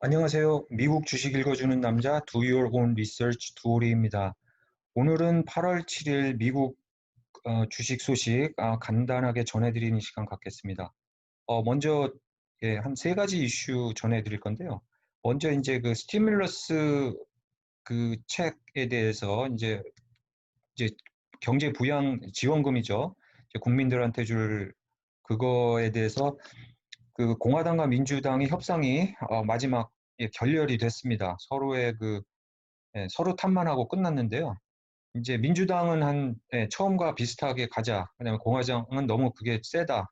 안녕하세요. 미국 주식 읽어주는 남자 Do Your Own Research 두오리입니다. 오늘은 8월 7일 미국 어, 주식 소식 아, 간단하게 전해드리는 시간 갖겠습니다. 어, 먼저 예, 한 세 가지 이슈 전해드릴 건데요. 먼저 이제 그 스티뮬러스 그 책에 대해서 이제 이제 경제 부양 지원금이죠. 국민들한테 줄 그거에 대해서 그 공화당과 민주당의 협상이 어, 마지막 예, 결렬이 됐습니다. 서로의 그 예, 서로 탓만하고 끝났는데요. 이제 민주당은 한 예, 처음과 비슷하게 가자. 왜냐면 공화당은 너무 그게 세다.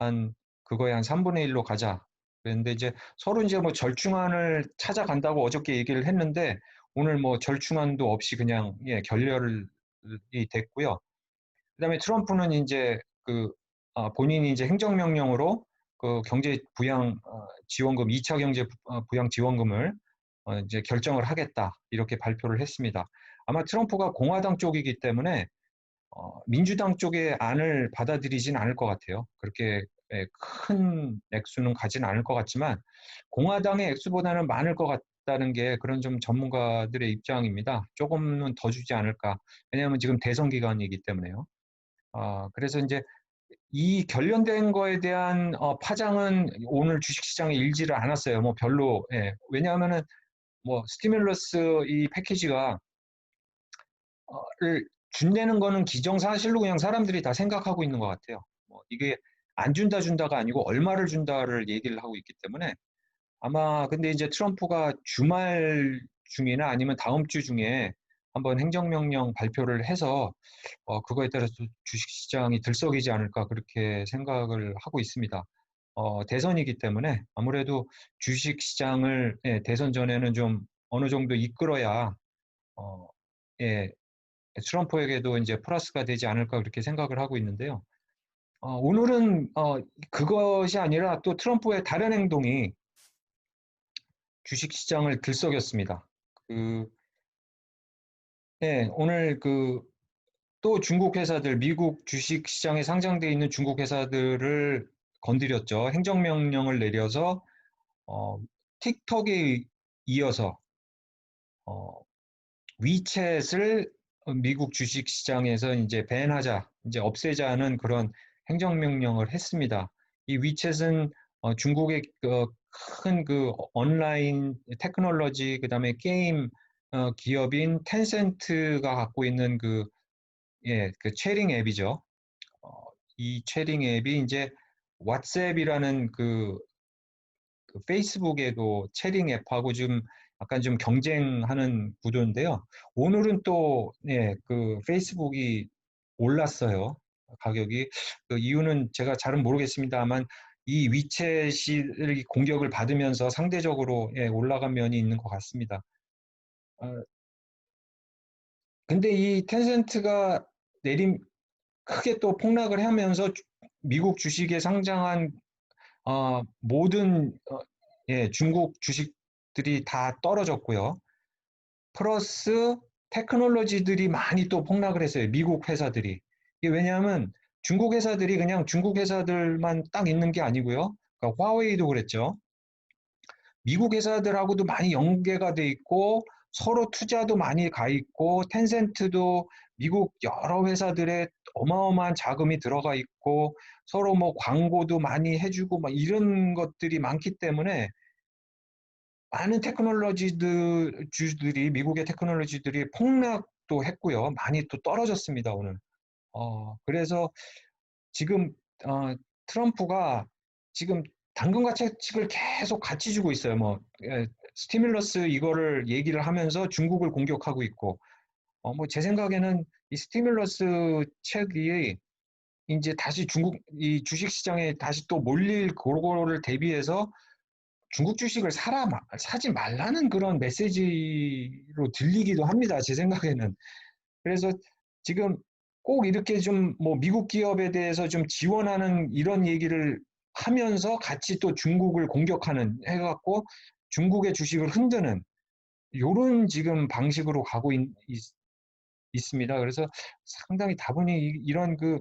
한 그거에 한 3분의 1로 가자. 그런데 이제 서로 이제 뭐 절충안을 찾아간다고 어저께 얘기를 했는데 오늘 뭐 절충안도 없이 그냥 예, 결렬이 됐고요. 그다음에 트럼프는 이제 그 아, 본인이 이제 행정명령으로 그 경제 부양 어, 지원금 2차 경제 어, 부양 지원금을 어, 이제 결정을 하겠다 이렇게 발표를 했습니다. 아마 트럼프가 공화당 쪽이기 때문에 민주당 쪽의 안을 받아들이진 않을 것 같아요. 그렇게 예, 큰 액수는 가진 않을 것 같지만 공화당의 액수보다는 많을 것 같다는 게 그런 좀 전문가들의 입장입니다. 조금은 더 주지 않을까. 왜냐하면 지금 대선 기간이기 때문에요. 아, 그래서 이제 이 결련된 거에 대한 어, 파장은 오늘 주식시장에 일지를 않았어요. 뭐 별로 예. 왜냐하면은 뭐 스티뮬러스 이 패키지가 를 준다는 거는 기정사실로 그냥 사람들이 다 생각하고 있는 것 같아요. 뭐 이게 안 준다 준다가 아니고 얼마를 준다를 얘기를 하고 있기 때문에 아마 근데 이제 트럼프가 주말 중이나 아니면 다음 주 중에 한번 행정명령 발표를 해서 어, 그거에 따라서 주식시장이 들썩이지 않을까 그렇게 생각을 하고 있습니다. 어, 대선이기 때문에 아무래도 주식시장을 예, 대선 전에는 좀 어느 정도 이끌어야 어, 예, 트럼프에게도 이제 플러스가 되지 않을까 그렇게 생각을 하고 있는데요. 어, 오늘은 어, 그것이 아니라 또 트럼프의 다른 행동이 주식시장을 들썩였습니다. 그 네, 오늘 그 또 중국 회사들, 미국 주식 시장에 상장되어 있는 중국 회사들을 건드렸죠. 행정명령을 내려서 어, 틱톡에 이어서 어, 위챗을 미국 주식 시장에서 이제 밴하자, 이제 없애자는 그런 행정명령을 했습니다. 이 위챗은 어, 중국의 그 큰그 온라인 테크놀로지, 그 다음에 게임 어, 기업인 텐센트가 갖고 있는 그, 예, 그 채링 앱이죠. 어, 이 채링 앱이 이제 왓츠앱이라는 그, 그 페이스북에도 채링 앱하고 좀 약간 좀 경쟁하는 구도인데요. 오늘은 또, 예, 그 페이스북이 올랐어요. 가격이. 그 이유는 제가 잘은 모르겠습니다만 이 위챗이 공격을 받으면서 상대적으로 예, 올라간 면이 있는 것 같습니다. 어, 근데 이 텐센트가 내림 크게 또 폭락을 하면서 미국 주식에 상장한 어, 모든 어, 예, 중국 주식들이 다 떨어졌고요. 플러스 테크놀로지들이 많이 또 폭락을 했어요. 미국 회사들이. 이게 왜냐하면 중국 회사들이 그냥 중국 회사들만 딱 있는 게 아니고요. 그러니까 화웨이도 그랬죠. 미국 회사들하고도 많이 연계가 돼 있고 서로 투자도 많이 가 있고 텐센트도 미국 여러 회사들의 어마어마한 자금이 들어가 있고 서로 뭐 광고도 많이 해주고 막 이런 것들이 많기 때문에 많은 테크놀로지들 주들이 미국의 테크놀로지들이 폭락도 했고요. 많이 또 떨어졌습니다 오늘. 어, 그래서 지금 어, 트럼프가 지금 당근과 채찍을 계속 같이 주고 있어요. 뭐 예, 스티뮬러스 이거를 얘기를 하면서 중국을 공격하고 있고 어, 뭐 제 생각에는 이 스티뮬러스 책이 이제 다시 중국 이 주식 시장에 다시 또 몰릴 그거를 대비해서 중국 주식을 사라 사지 말라는 그런 메시지로 들리기도 합니다. 제 생각에는 그래서 지금 꼭 이렇게 좀 뭐 미국 기업에 대해서 좀 지원하는 이런 얘기를 하면서 같이 또 중국을 공격하는 해갖고 중국의 주식을 흔드는 이런 지금 방식으로 가고 있, 있 습니다 그래서 상당히 다분히 이런 그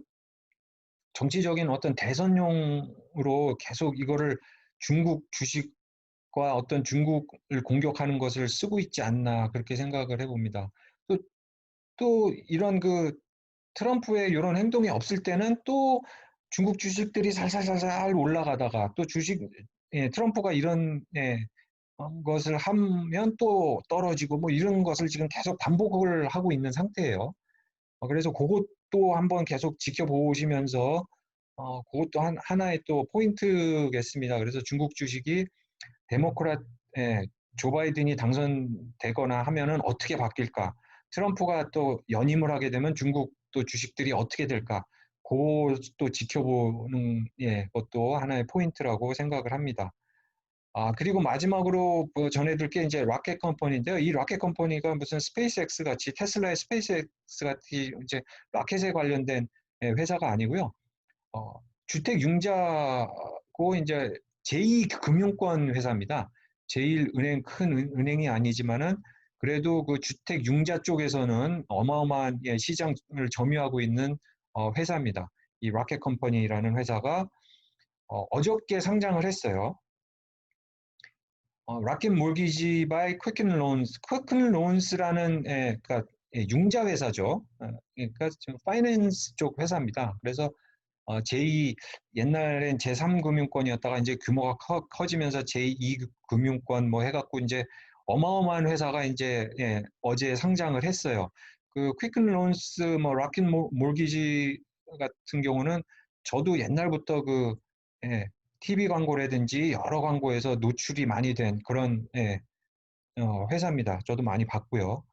정치적인 어떤 대선용으로 계속 이거를 중국 주식 어떤 중국을 공격하는 것을 쓰고 있지 않나 그렇게 생각을 해봅니다. 또, 또 이런 그 트럼프의 이런 행동이 없을 때는 또 중국 주식들이 살살살살 올라가다가 또 주식 예, 트럼프가 이런 예, 것을 하면 또 떨어지고 뭐 이런 것을 지금 계속 반복을 하고 있는 상태예요. 어, 그래서 그것도 한번 계속 지켜보시면서 어, 그것도 한, 하나의 또 포인트겠습니다. 그래서 중국 주식이 데모크랏 예, 조 바이든이 당선되거나 하면은 어떻게 바뀔까? 트럼프가 또 연임을 하게 되면 중국 또 주식들이 어떻게 될까? 그것도 지켜보는 예, 것도 하나의 포인트라고 생각을 합니다. 아, 그리고 마지막으로 뭐 전해드릴 게 이제 라켓 컴퍼니인데요. 이 라켓 컴퍼니가 무슨 스페이스X 같이 테슬라의 스페이스X 같이 이제 라켓에 관련된 예, 회사가 아니고요. 어, 주택 융자고 이제 제2 금융권 회사입니다. 제1은행 큰 은행이 아니지만은 그래도 그 주택 융자 쪽에서는 어마어마한 예, 시장을 점유하고 있는 어, 회사입니다. 이 라켓 컴퍼니라는 회사가 어, 어저께 상장을 했어요. 어, 라켓 몰기지 바이 퀘큰 론스, 퀘큰 론스라는 예, 그러니까 예, 융자 회사죠. 어, 그러니까 파이낸스 쪽 회사입니다. 그래서 어, 제2 옛날엔 제3금융권이었다가 이제 규모가 커, 지면서 제2금융권 뭐 해갖고 이제 어마어마한 회사가 이제 예, 어제 상장을 했어요. 그 퀵큰 론스 뭐 라켓 몰기지 같은 경우는 저도 옛날부터 그 예, TV 광고라든지 여러 광고에서 노출이 많이 된 그런 예, 어, 회사입니다. 저도 많이 봤고요.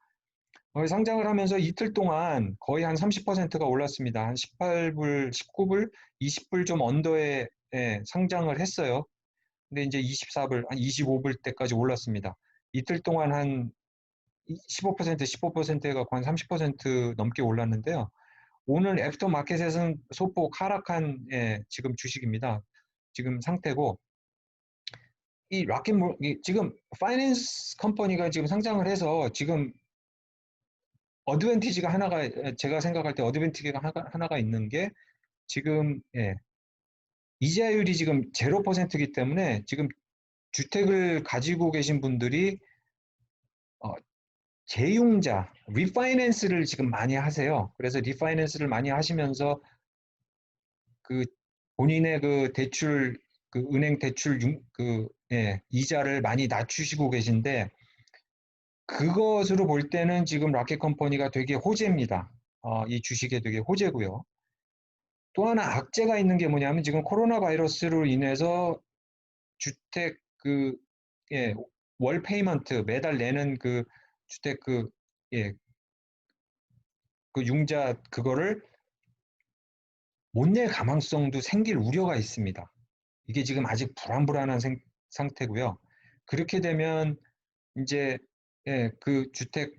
어, 상장을 하면서 이틀 동안 거의 한 30%가 올랐습니다. 한 18불, 19불, 20불 좀 언더에 예, 상장을 했어요. 근데 이제 24불, 한 25불 때까지 올랐습니다. 이틀 동안 한 15%, 15%가 한30% 넘게 올랐는데요. 오늘 애프터 마켓에서는 소폭 하락한 예, 지금 주식입니다. 지금 상태고 이 라켓 몰 지금 파이낸스 컴퍼니가 지금 상장을 해서 지금 어드밴티지가 하나가 제가 생각할 때 어드밴티지가 하나가, 하나가 있는 게 지금 예, 이자율이 지금 0%이기 때문에 지금 주택을 가지고 계신 분들이 어, 재융자, 리파이낸스를 지금 많이 하세요. 그래서 리파이낸스를 많이 하시면서 그 본인의 그 대출, 그 은행 대출 융, 그 예, 이자를 많이 낮추시고 계신데 그것으로 볼 때는 지금 라켓 컴퍼니가 되게 호재입니다. 어, 이 주식에 되게 호재고요. 또 하나 악재가 있는 게 뭐냐면 지금 코로나 바이러스로 인해서 주택 그 예, 월 페이먼트 매달 내는 그 주택 그 예, 그 융자 그거를 못 낼 가망성도 생길 우려가 있습니다. 이게 지금 아직 불안불안한 생, 상태고요. 그렇게 되면 이제 예, 그 주택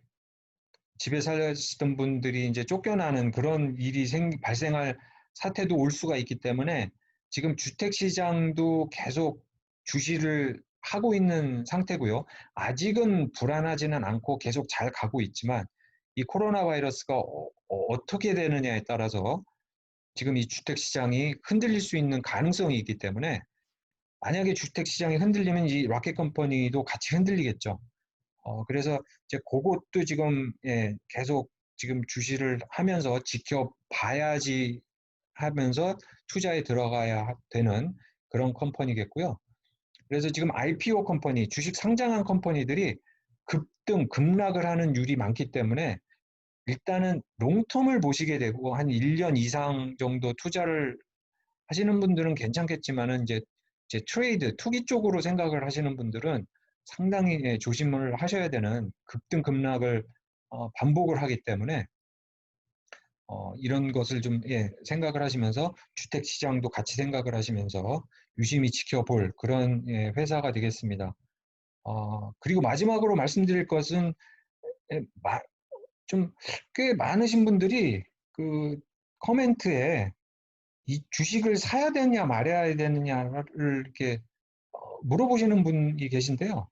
집에 살시던 분들이 이제 쫓겨나는 그런 일이 생, 발생할 사태도 올 수가 있기 때문에 지금 주택 시장도 계속 주시를 하고 있는 상태고요. 아직은 불안하지는 않고 계속 잘 가고 있지만 이 코로나 바이러스가 어, 어 떻게 되느냐에 따라서 지금 이 주택 시장이 흔들릴 수 있는 가능성이 있기 때문에 만약에 주택 시장이 흔들리면 이 라켓 컴퍼니도 같이 흔들리겠죠. 어, 그래서 이제 그것도 지금 예, 계속 지금 주시를 하면서 지켜봐야지 하면서 투자에 들어가야 되는 그런 컴퍼니겠고요. 그래서 지금 IPO 컴퍼니, 주식 상장한 컴퍼니들이 급등, 급락을 하는 율이 많기 때문에 일단은 롱텀을 보시게 되고 한 1년 이상 정도 투자를 하시는 분들은 괜찮겠지만은 이제, 이제 트레이드, 투기 쪽으로 생각을 하시는 분들은 상당히 예, 조심을 하셔야 되는 급등 급락을 어, 반복을 하기 때문에 어, 이런 것을 좀 예, 생각을 하시면서 주택 시장도 같이 생각을 하시면서 유심히 지켜볼 그런 예, 회사가 되겠습니다. 어, 그리고 마지막으로 말씀드릴 것은 예, 좀 꽤 많으신 분들이 그 커멘트에 이 주식을 사야 되느냐 말아야 되느냐를 이렇게 어, 물어보시는 분이 계신데요.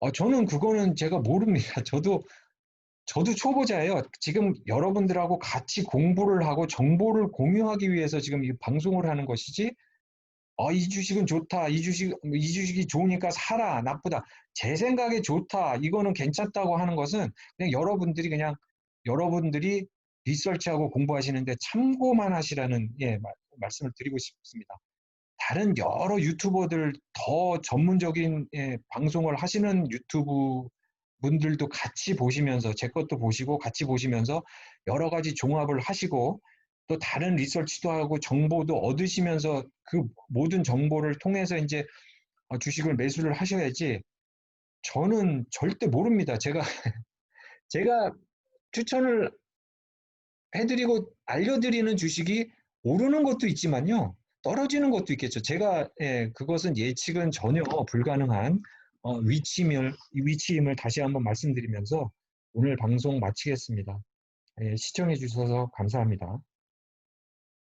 어, 저는 그거는 제가 모릅니다. 저도 저도 초보자예요. 지금 여러분들하고 같이 공부를 하고 정보를 공유하기 위해서 지금 이 방송을 하는 것이지 어, 이 주식은 좋다. 이 주식, 이 주식이 좋으니까 사라. 나쁘다. 제 생각에 좋다. 이거는 괜찮다고 하는 것은 그냥 여러분들이 그냥 여러분들이 리서치하고 공부하시는데 참고만 하시라는 예, 말, 말씀을 드리고 싶습니다. 다른 여러 유튜버들 더 전문적인 예, 방송을 하시는 유튜브 분들도 같이 보시면서 제 것도 보시고 같이 보시면서 여러 가지 종합을 하시고 또 다른 리서치도 하고 정보도 얻으시면서 그 모든 정보를 통해서 이제 어, 주식을 매수를 하셔야지 저는 절대 모릅니다. 제가 제가 추천을 해드리고 알려드리는 주식이 오르는 것도 있지만요. 떨어지는 것도 있겠죠. 제가 예, 그것은 예측은 전혀 불가능한 어, 위치임을, 위치임을 다시 한번 말씀드리면서 오늘 방송 마치겠습니다. 예, 시청해 주셔서 감사합니다.